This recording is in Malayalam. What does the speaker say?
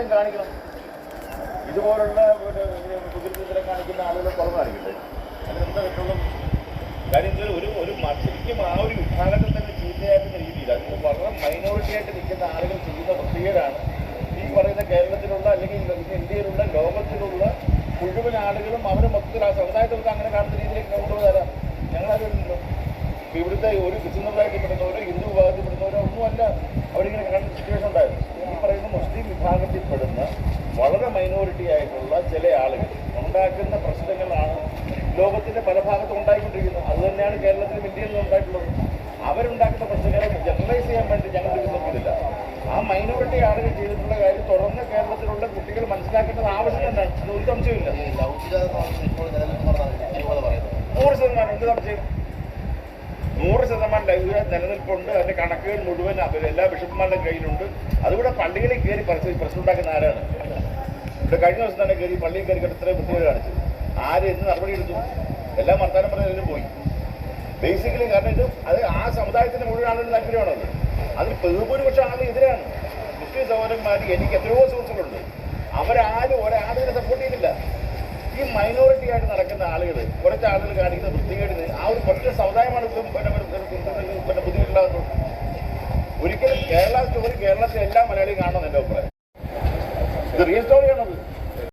തീർച്ചയായും കാണിക്കണം. ഇതുപോലുള്ള കുതിരത്തിനെ കാണിക്കുന്ന ആളുകളെ കുറവായിരിക്കട്ടെ. കാര്യം ഒരു ഒരു മത്സരിക്കും ആ ഒരു വിഭാഗത്തിൽ തന്നെ ചീത്തയാക്കുന്ന രീതിയിൽ അത് വളരെ മൈനോറിറ്റി ആയിട്ട് നിൽക്കുന്ന ആളുകൾ ചെയ്യുന്ന പ്രത്യേകരാണ് ഈ പറയുന്ന കേരളത്തിലുള്ള അല്ലെങ്കിൽ ഇന്ത്യയിലുള്ള ലോകത്തിലുള്ള മുഴുവൻ ആളുകളും അവരെ മൊത്തത്തിൽ ആ സമുദായത്തിൽ അങ്ങനെ കാണുന്ന രീതിയിലേക്ക് കൊണ്ടുവരാം. ഞങ്ങളത് ഇവിടുത്തെ ഒരു ക്രിസ്ത്യൻ സമുദായത്തിൽപ്പെടുന്നവരോ ഹിന്ദു വിഭാഗത്തിൽപ്പെടുന്നവരോ ഒന്നുമല്ല അവരിങ്ങനെ കാണുന്ന സിറ്റുവേഷൻ ഉണ്ടായിരുന്നു ഈ പറയുന്ന മുസ്ലിം വിഭാഗത്തിൽപ്പെടുന്ന വളരെ മൈനോറിറ്റി ആയിട്ടുള്ള ചില ആളുകൾ ഉണ്ടാക്കുന്ന പ്രശ്നങ്ങളാണ് ലോകത്തിന്റെ പല ഭാഗത്തും ഉണ്ടായിക്കൊണ്ടിരിക്കുന്നത്. അത് തന്നെയാണ് കേരളത്തിലും ഇന്ത്യയിലും ഉണ്ടായിട്ടുള്ളത്. അവരുണ്ടാക്കുന്ന പ്രശ്നങ്ങളെ ജനറലൈസ് ചെയ്യാൻ വേണ്ടി ഞങ്ങൾ ശ്രമിക്കുന്നില്ല ആ മൈനോറിറ്റി ആളുകൾ ചെയ്തിട്ടുള്ള കാര്യം തുറന്ന കേരളത്തിലുള്ള കുട്ടികൾ മനസ്സിലാക്കേണ്ടത് ആവശ്യം തന്നെയാണ്. അത് ഒരു സംശയമില്ല നൂറ് ശതമാനം. എന്ത് സംശയം? നൂറ് ശതമാനം ലൈംഗിക നിലനിൽപ്പുണ്ട്. അതിന്റെ കണക്കുകൾ മുഴുവൻ എല്ലാ ബിഷപ്പുമാരുടെ കയ്യിലുണ്ട്. അതുകൂടെ പള്ളികളിൽ കയറി പ്രശ്നം ഉണ്ടാക്കുന്ന ആരാണ്? ഇവിടെ കഴിഞ്ഞ ദിവസം തന്നെ കയറി പള്ളിയിൽ കയറി കിട്ടത്രയും കുട്ടികൾ കാണിച്ചു. ആര് എന്ത് നടപടി എടുത്തു? എല്ലാം വർത്താനം പറഞ്ഞതിലും പോയി. ബേസിക്കലി കാരണം ഇത് അത് ആ സമുദായത്തിന്റെ മുഴുവൻ ആളുകളുടെ താല്പര്യമാണത്. അതിൽ ബഹുഭൂരിപക്ഷം ആളുകൾ എതിരാണ്. മുസ്ലിം സഹോദരന്മാർ എനിക്ക് എത്രയോ സുഹൃത്തുക്കളുണ്ട്. അവരാരും ഒരാളിനെ സപ്പോർട്ട് ചെയ്യുന്നില്ല ഈ മൈനോറിറ്റി ആയിട്ട് നടക്കുന്ന ആളുകൾ കുറച്ച് ആളുകൾ കാണിക്കുന്ന വൃത്തികേടിന് ആ ഒരു ഒറ്റ സമുദായമാണ് ബുദ്ധിമുട്ടുണ്ടാകുന്നത്. ഒരിക്കലും കേരള സ്റ്റോറി കേരളത്തിലെ എല്ലാ മലയാളിയും കാണണം എന്റെ അഭിപ്രായം.